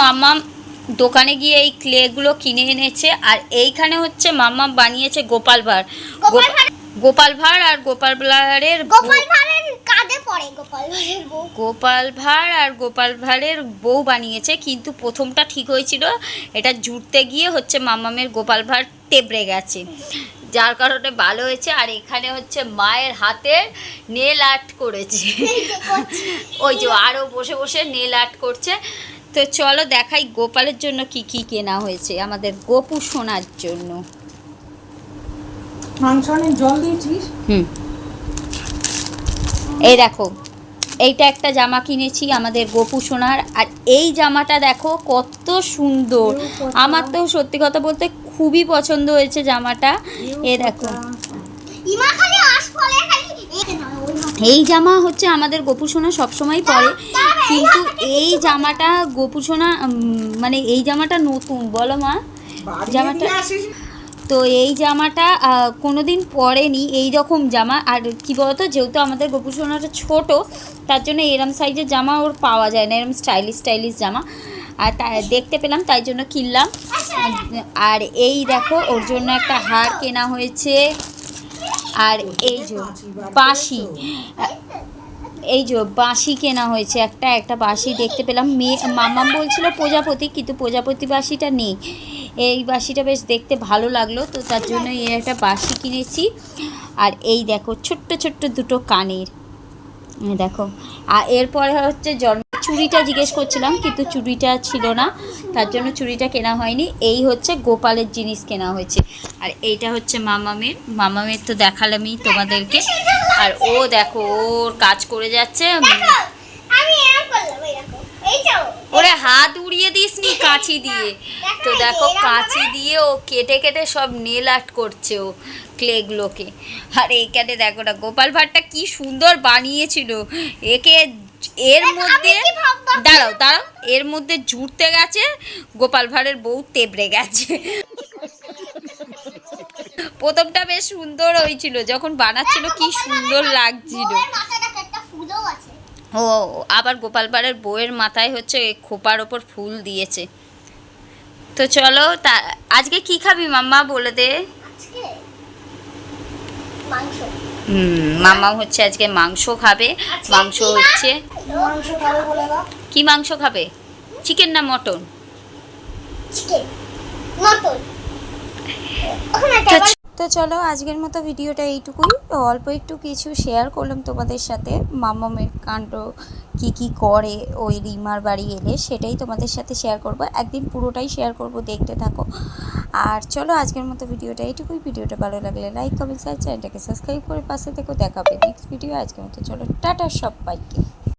মাম্মাম দোকানে গিয়ে এই ক্লেগুলো কিনে এনেছে আর এইখানে হচ্ছে মাম্মাম বানিয়েছে গোপাল ভাঁড়। গোপাল ভাঁড়? গোপাল ভাঁড় আর গোপাল ভাঁড়ের গোপাল ভাঁড়ের কাঁধে পড়ে গোপাল ভাঁড়ের বউ। গোপাল ভাঁড় আর গোপাল ভাঁড়ের বউ বানিয়েছে কিন্তু প্রথমটা ঠিক হয়েছিল এটা জুড়তে গিয়ে হচ্ছে মামামের গোপাল ভাঁড় টেবড়ে গেছে। যার কারণে ভালো হয়েছে আর এখানে হচ্ছে মায়ের হাতের নেল আর্ট করেছে। ওই যে আরও বসে বসে নেল আর্ট করছে। তো চলো দেখাই গোপালের জন্য কি কি কেনা হয়েছে আমাদের গোপু সোনার জন্য। জল দিয়েছিস? হুম। এই দেখো এইটা একটা জামা কিনেছি আমাদের গোপু সোনার আর এই জামাটা দেখো কত সুন্দর। আমার তো সত্যি কথা বলতে খুবই পছন্দ হয়েছে জামাটা। এ দেখো। এই জামা হচ্ছে আমাদের গোপু সোনা সবসময় পরে। কিন্তু এই জামাটা গোপু সোনা মানে এই জামাটা নতুন বলো মা। জামাটা- তো এই জামাটা আহ, কোনোদিন পরেনি এই রকম জামা। আর কি বলতো যেহেতু আমাদের গোপুসোনাটা ছোট তার জন্য এরম সাইজের জামা ওর পাওয়া যায় না এরম স্টাইলিশ স্টাইলিশ জামা। আর তা দেখতে পেলাম তাই জন্য কিনলাম। আর এই দেখো ওর জন্য একটা হার কেনা হয়েছে। আর এই যে বাঁশি, এই যে বাঁশি কেনা হয়েছে একটা একটা বাঁশি দেখতে পেলাম। মেয়ে, মাম্মাম বলছিল প্রজাপতি, কিন্তু প্রজাপতি বাঁশিটা নেই। এই বাঁশিটা বেশ দেখতে ভালো লাগল, তো তার জন্য এই একটা বাঁশি কিনেছি। আর এই দেখো, ছোট্ট ছোট্ট দুটো কানের। দেখো, আর এরপরে হচ্ছে জন্ম চুড়িটা জিজ্ঞেস করছিলাম, কিন্তু চুড়িটা ছিল না, তার জন্য চুড়িটা কেনা হয়নি। এই হচ্ছে গোপালের জিনিস কেনা হয়েছে। আর এইটা হচ্ছে মামামের মামামের তো দেখালামই তোমাদেরকে। আর ও দেখো, ওর কাজ করে যাচ্ছে। ওরে হাত উড়িয়ে দিস নি কাঁচি দিয়ে। তো দেখো, কাঁচি দিয়ে ও কেটে কেটে সব নেল আর্ট করছে ও ক্লেগুলোকে। আর এইখানে দেখো না, গোপাল ভাঁড়টা কি সুন্দর বানিয়েছিল। একে এর মধ্যে দাঁড়াও দাঁড়াও এর মধ্যে জুড়তে গেছে গোপাল ভাঁড়ের বউ তেবড়ে গেছে। প্রথমটা বেশ সুন্দর হয়েছিল যখন বানাচ্ছিল কি সুন্দর লাগছিল। ও আবার গোপাল ভাঁড়ের বউয়ের মাথায় হচ্ছে খোপার ওপর ফুল দিয়েছে। তো চলো তা আজকে কি খাবি মাম্মা বলে দে। মাংস। মাম্মা হচ্ছে আজকে মাংস খাবে। মাংস হচ্ছে কি মাংস খাবে? চিকেন না মটন? Chicken mutton. ওখানে তো চলো আজকের মতো ভিডিওটা এইটুকুই। অল্প একটু কিছু শেয়ার করলাম তোমাদের সাথে। মামামের কাণ্ড কি কি করে, ওই রিমার বাড়ি এলে সেটাই তোমাদের সাথে শেয়ার করব। একদিন পুরোটাই শেয়ার করব, দেখতে থাকো। আর চলো আজকের মতো ভিডিওটা এইটুকুই। ভিডিওটা ভালো লাগলে লাইক কমেন্ট চ্যানেলটাকে সাবস্ক্রাইব করে পাশে থেকো দেখাবে নেক্সট ভিডিও আজকের মতো চলো, টাটা সব সবাইকে।